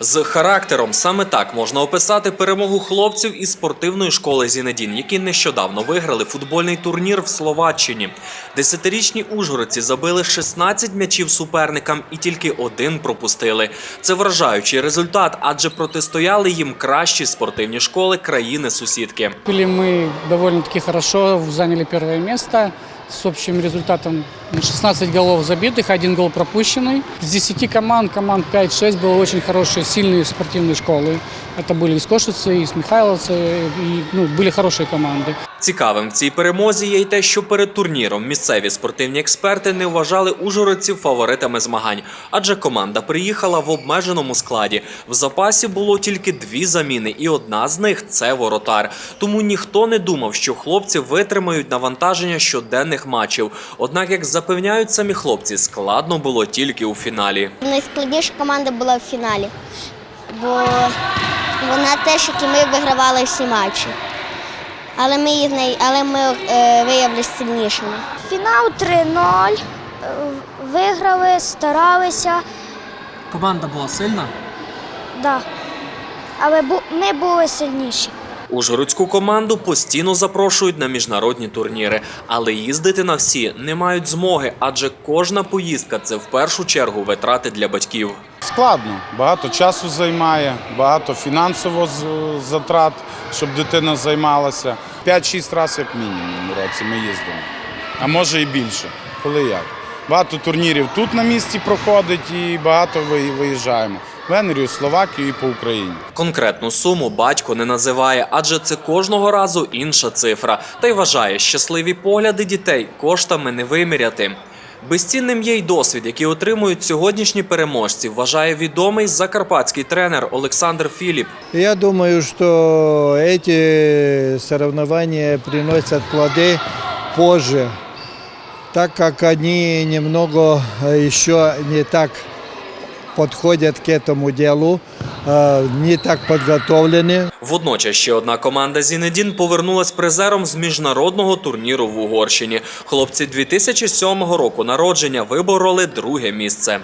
З характером саме так можна описати перемогу хлопців із спортивної школи Зінедін, які нещодавно виграли футбольний турнір в Словаччині. Десятирічні ужгородці забили 16 м'ячів суперникам і тільки один пропустили. Це вражаючий результат, адже протистояли їм кращі спортивні школи країни-сусідки. Были мы довольно-таки хорошо, заняли первое место с общим результатом 16 голов забитых, один гол пропущенный. С 10 команд, команд 5-6 было очень хорошие, сильные спортивные школы. Это были из Кошицы, из Михайловцы, и ну, были хорошие команды. Цікавим в цій перемозі є й те, що перед турніром місцеві спортивні експерти не вважали ужгородців фаворитами змагань, адже команда приїхала в обмеженому складі. В запасі було тільки дві заміни, і одна з них це воротар. Тому ніхто не думав, що хлопці витримають навантаження щоденних матчів. Однак, як запевняють самі хлопці, складно було тільки у фіналі. Найскладніша команда була в фіналі, бо вона теж, як і ми вигравали всі матчі. Але ми, їх не, але ми е, виявилися сильнішими. Фінал 3-0. е, Виграли, старалися, Команда була сильна? да. але бу- ми були сильніші. Ужгородську команду постійно запрошують на міжнародні турніри, але їздити на всі не мають змоги, адже кожна поїздка це в першу чергу витрати для батьків. Складно, багато часу займає, багато фінансово затрат, щоб дитина займалася. 5-6 разів як мінімум році ми їздимо, а може і більше, коли як. Багато турнірів тут на місці проходить і багато виїжджаємо. В Венгрію, Словакію і по Україні. Конкретну суму батько не називає, адже це кожного разу інша цифра. Та й вважає, щасливі погляди дітей коштами не виміряти. Безцінним є й досвід, який отримують сьогоднішні переможці, вважає відомий закарпатський тренер Олександр Філіп. Я думаю, что эти соревнования приносят плоды позже, так как они немного э, еще не так подходят к этому делу, э, не так підготовлені. Водночас ще одна команда Зінедін повернулась призером з міжнародного турніру в Угорщині. Хлопці 2007 року народження вибороли друге місце.